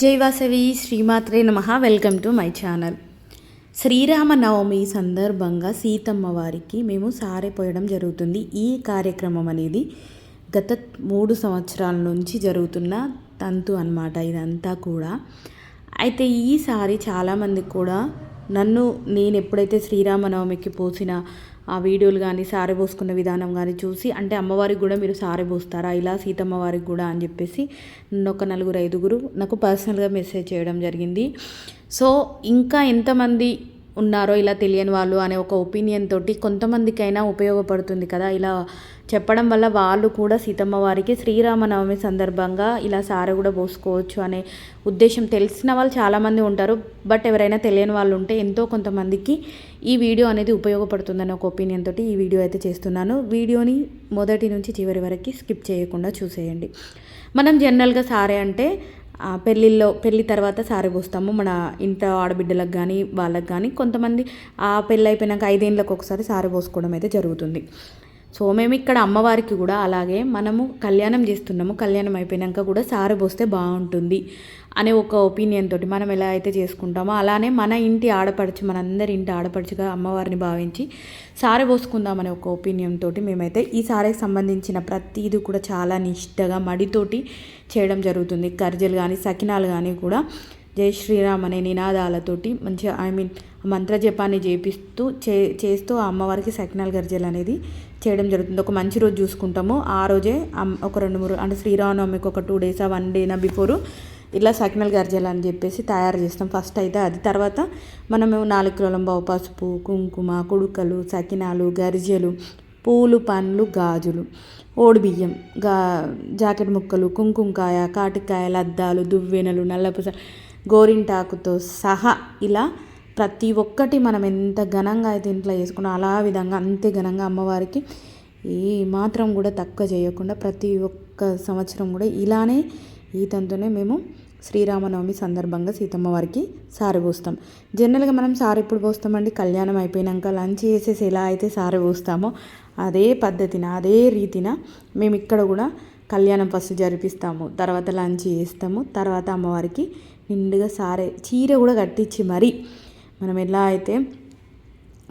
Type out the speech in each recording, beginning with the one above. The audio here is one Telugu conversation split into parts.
జైవాసవి శ్రీమాత్రే నమ. Welcome to my channel Sriramanavami సందర్భంగా సీతమ్మ వారికి మేము సారె పోయడం జరుగుతుంది. ఈ కార్యక్రమం అనేది గత మూడు సంవత్సరాల నుంచి జరుగుతున్న తంతు అన్నమాట. ఇదంతా కూడా. అయితే ఈసారి చాలామంది కూడా నన్ను నేను ఎప్పుడైతే శ్రీరామనవమికి పోసిన ఆ వీడియోలు కానీ సారె పోసుకున్న విధానం కానీ చూసి అంటే అమ్మవారికి కూడా మీరు సారె పోస్తారా? ఇలా సీతమ్మ వారికి కూడా అని చెప్పేసి నన్ను ఒక నలుగురు ఐదుగురు నాకు పర్సనల్గా మెసేజ్ చేయడం జరిగింది. సో ఇంకా ఎంతమంది ఉన్నారో ఇలా తెలియని వాళ్ళు అనే ఒక ఒపీనియన్ తోటి కొంతమందికైనా ఉపయోగపడుతుంది కదా. ఇలా చెప్పడం వల్ల వాళ్ళు కూడా సీతమ్మ వారికి శ్రీరామనవమి సందర్భంగా ఇలా సారె కూడా పోసుకోవచ్చు అనే ఉద్దేశం తెలిసిన వాళ్ళు చాలామంది ఉంటారు. బట్ ఎవరైనా తెలియని వాళ్ళు ఉంటే ఎంతో కొంతమందికి ఈ వీడియో అనేది ఉపయోగపడుతుందని ఒక ఒపీనియన్ తోటి ఈ వీడియో అయితే చేస్తున్నాను. వీడియోని మొదటి నుంచి చివరి వరకు స్కిప్ చేయకుండా చూసేయండి. మనం జనరల్గా సారే అంటే పెళ్ళిళ్ళలో పెళ్ళి తర్వాత సారీ పోస్తాము. మన ఇంట్లో ఆడబిడ్డలకు కానీ వాళ్ళకి కానీ కొంతమంది ఆ పెళ్ళి అయిపోయినాక ఐదేళ్ళకి ఒకసారి సారీ పోసుకోవడం అయితే జరుగుతుంది. సో మేము ఇక్కడ అమ్మవారికి కూడా అలాగే మనము కళ్యాణం చేస్తున్నాము. కళ్యాణం అయిపోయినాక కూడా సారె పోస్తే బాగుంటుంది అనే ఒక ఒపీనియన్ తోటి మనం ఎలా అయితే చేసుకుంటామో అలానే మన ఇంటి ఆడపడిచి మనందరి ఇంటి ఆడపడుచుగా అమ్మవారిని భావించి సారె పోసుకుందామనే ఒక ఒపీనియన్ తోటి మేమైతే ఈ సారెకి సంబంధించిన ప్రతిదీ కూడా చాలా నిష్టగా మడితోటి చేయడం జరుగుతుంది. కర్జలు కానీ సకినాలు కానీ కూడా జై శ్రీరామ్ అనే నినాదాలతోటి మంచిగా ఐ మీన్ మంత్రజపాన్ని చేపిస్తూ చే చేస్తూ ఆ అమ్మవారికి సకినాల్ గర్జలు అనేది చేయడం జరుగుతుంది. ఒక మంచి రోజు చూసుకుంటాము. ఆ రోజే ఒక రెండు మూడు అంటే శ్రీరామనవమికి ఒక టూ డేస్ వన్ డేనా బిఫోరు ఇలా సకినల్ గర్జలు అని చెప్పేసి తయారు చేస్తాం. ఫస్ట్ అయితే అది. తర్వాత మనము నాలుగు కిలోల బావు పసుపు కుంకుమ కుడుకలు సకినాలు గరిజలు పూలు పండ్లు గాజులు ఓడిబియ్యం గా జాకెట్ ముక్కలు కుంకుమకాయ కాటికాయలు అద్దాలు దువ్వెనలు నల్లపూస గోరింటాకుతో సహా ఇలా ప్రతి ఒక్కటి మనం ఎంత ఘనంగా అయితే ఇంట్లో చేసుకున్నా అలా విధంగా అంతే ఘనంగా అమ్మవారికి ఏ మాత్రం కూడా తక్కువ చేయకుండా ప్రతి ఒక్క సంవత్సరం కూడా ఇలానే ఈ తంతునే మేము శ్రీరామనవమి సందర్భంగా సీతమ్మ వారికి సారి పోస్తాం. జనరల్గా మనం సారి ఎప్పుడు పోస్తామండి? కళ్యాణం అయిపోయినాక లంచ్ చేసేసి ఎలా అయితే సారి పోస్తామో అదే పద్ధతిన అదే రీతిన మేము ఇక్కడ కూడా కళ్యాణం ఫస్ట్ జరిపిస్తాము తర్వాత లంచ్ చేస్తాము తర్వాత అమ్మవారికి నిండుగా సారే చీర కూడా కట్టించి మరీ. మనం ఎలా అయితే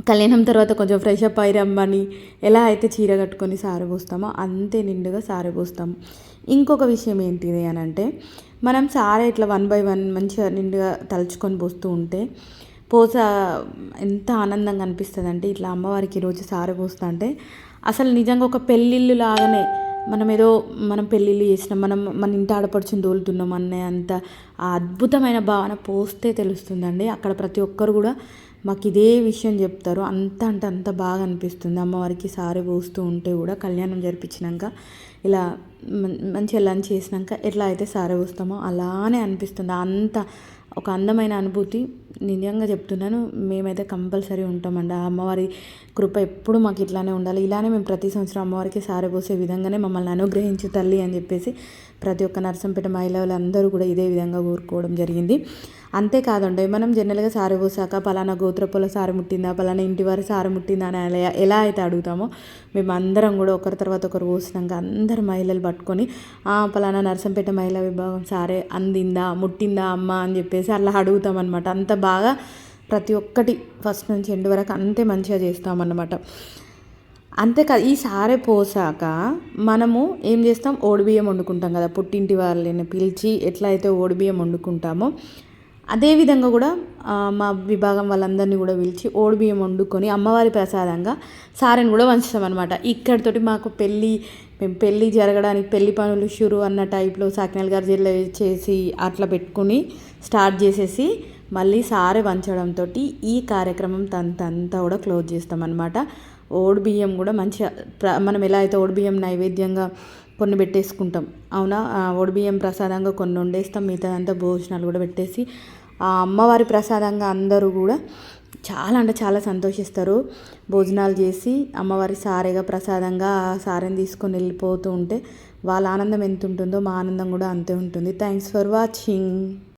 కళ్యాణం తర్వాత కొంచెం ఫ్రెష్ అప్ అయి రమ్మని ఎలా అయితే చీర కట్టుకొని సారె పోస్తామో అంతే నిండుగా సారె పోస్తాం. ఇంకొక విషయం ఏంటిది అని అంటే మనం సారే ఇట్లా వన్ బై వన్ మంచిగా నిండుగా తలుచుకొని పోస్తూ ఉంటే పోస ఎంత ఆనందంగా అనిపిస్తుంది అంటే ఇట్లా అమ్మవారికి ఈరోజు సారె పోస్తా అంటే అసలు నిజంగా ఒక పెళ్ళిళ్ళు లాగానే మనం ఏదో మనం పెళ్ళిళ్ళు చేసినాం మనం మన ఇంటి ఆడపడుచుని తోలుతున్నాం అనే అంత ఆ అద్భుతమైన భావన పోస్తే తెలుస్తుందండి. అక్కడ ప్రతి ఒక్కరు కూడా మాకు ఇదే విషయం చెప్తారు. అంత అంటే అంత బాగా అనిపిస్తుంది. అమ్మవారికి సారీ పోస్తూ ఉంటే కూడా కళ్యాణం జరిపించినాక ఇలా మంచిగా లంచ్ చేసినాక ఎట్లా అయితే సారీ పోస్తామో అలానే అనిపిస్తుంది. అంత ఒక అందమైన అనుభూతి నిజంగా చెప్తున్నాను. మేమైతే కంపల్సరీ ఉంటామండి. ఆ అమ్మవారి కృప ఎప్పుడు మాకు ఇట్లానే ఉండాలి. ఇలానే మేము ప్రతి సంవత్సరం అమ్మవారికి సారె పోసే విధంగానే మమ్మల్ని అనుగ్రహించు తల్లి అని చెప్పేసి ప్రతి ఒక్క నరసంపేట మహిళలు అందరూ కూడా ఇదే విధంగా కోరుకోవడం జరిగింది. అంతేకాదండి మనం జనరల్గా సారి పోసాక పలానా గోత్రపుల సారి ముట్టిందా పలానా ఇంటి వారి సారి ముట్టిందా అని ఎలా అయితే అడుగుతామో మేము అందరం కూడా ఒకరి తర్వాత ఒకరు పోసినాక అందరు మహిళలు పట్టుకొని పలానా నర్సంపేట మహిళా విభాగం సారే అందిందా ముట్టిందా అమ్మ అని చెప్పేసి అలా అడుగుతామన్నమాట. అంత బాగా ప్రతి ఒక్కటి ఫస్ట్ నుంచి ఎండ్ వరకు అంతే మంచిగా చేస్తామన్నమాట. అంతేకాదు ఈ సారే పోసాక మనము ఏం చేస్తాం ఓడిబియ్యం వండుకుంటాం కదా పుట్టింటి వాళ్ళని పిలిచి ఎట్లా అయితే ఓడిబియ్యం వండుకుంటామో అదేవిధంగా కూడా మా విభాగం వాళ్ళందరినీ కూడా పిలిచి ఓడిబియ్యం వండుకొని అమ్మవారి ప్రసాదంగా సారెని కూడా వంచుతామన్నమాట. ఇక్కడితోటి మాకు పెళ్ళి మేము పెళ్ళి జరగడానికి పెళ్ళి పనులు షురు అన్న టైప్లో సాకినాల్ జిల్లా చేసి అట్లా పెట్టుకుని స్టార్ట్ చేసేసి మళ్ళీ సారె వంచడంతో ఈ కార్యక్రమం తంతంతా కూడా క్లోజ్ చేస్తామన్నమాట. ఓడి బియ్యం కూడా మంచిగా మనం ఎలా అయితే ఓడి బియ్యం నైవేద్యంగా కొన్ని పెట్టేసుకుంటాం. అవునా? ఒడిబియ్యం ప్రసాదంగా కొన్ని వండేస్తాం. మిగతా అంతా భోజనాలు కూడా పెట్టేసి ఆ అమ్మవారి ప్రసాదంగా అందరూ కూడా చాలా అంటే చాలా సంతోషిస్తారు. భోజనాలు చేసి అమ్మవారి సారెగా ప్రసాదంగా ఆ సారెని తీసుకొని వెళ్ళిపోతూ ఉంటే వాళ్ళ ఆనందం ఎంత ఉంటుందో మా ఆనందం కూడా అంతే ఉంటుంది. Thanks for watching